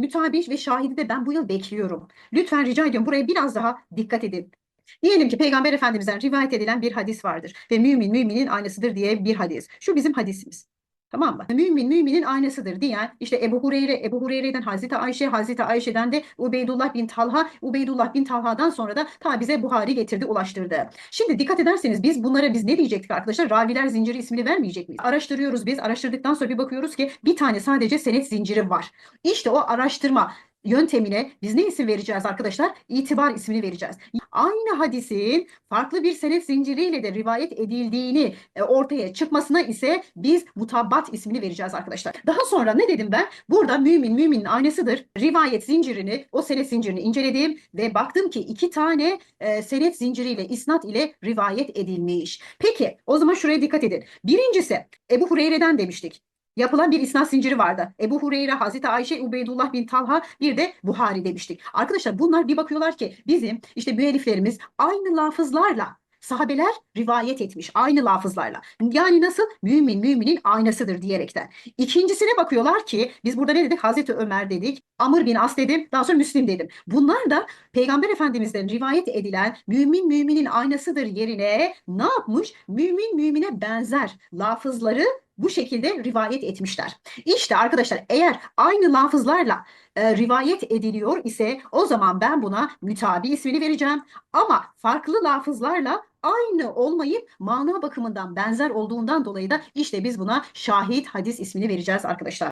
Mütabiş ve şahidi de ben bu yıl bekliyorum. Lütfen rica ediyorum buraya biraz daha dikkat edin. Diyelim ki Peygamber Efendimiz'den rivayet edilen bir hadis vardır ve mümin müminin aynasıdır diye bir hadis. Şu bizim hadisimiz. Tamam mı? Mümin müminin aynasıdır diyen işte Ebu Hureyre, Ebu Hureyre'den Hazreti Ayşe, Hazreti Ayşe'den de Ubeydullah bin Talha, Ubeydullah bin Talha'dan sonra da ta bize Buhari getirdi, ulaştırdı. Şimdi dikkat ederseniz biz bunlara biz ne diyecektik arkadaşlar? Raviler zinciri ismini vermeyecek miyiz? Araştırıyoruz biz. Araştırdıktan sonra bir bakıyoruz ki bir tane sadece senet zinciri var. İşte o araştırma yöntemine biz ne isim vereceğiz arkadaşlar? İtibar ismini vereceğiz. Aynı hadisin farklı bir senet zinciriyle de rivayet edildiğini e, ortaya çıkmasına ise biz mutabbat ismini vereceğiz arkadaşlar. Daha sonra ne dedim ben? Burada mümin müminin aynasıdır. Rivayet zincirini, o senet zincirini inceledim ve baktım ki iki tane e, senet zinciriyle, isnat ile rivayet edilmiş. Peki o zaman şuraya dikkat edin. Birincisi Ebu Hureyre'den demiştik. Yapılan bir isnat zinciri vardı. Ebu Hureyre, Hazreti Ayşe, Ubeydullah bin Talha bir de Buhari demiştik. Arkadaşlar bunlar bir bakıyorlar ki bizim işte müelliflerimiz aynı lafızlarla sahabeler rivayet etmiş aynı lafızlarla. Yani nasıl? Mümin müminin aynasıdır diyerekten. İkincisine bakıyorlar ki biz burada ne dedik? Hazreti Ömer dedik. Amr bin As dedim. Daha sonra Müslim dedim. Bunlar da Peygamber Efendimiz'den rivayet edilen mümin müminin aynasıdır yerine ne yapmış? Mümin mümine benzer lafızları bu şekilde rivayet etmişler. İşte arkadaşlar eğer aynı lafızlarla e, rivayet ediliyor ise o zaman ben buna mütabi ismini vereceğim. Ama farklı lafızlarla aynı olmayıp mana bakımından benzer olduğundan dolayı da işte biz buna şahit hadis ismini vereceğiz arkadaşlar.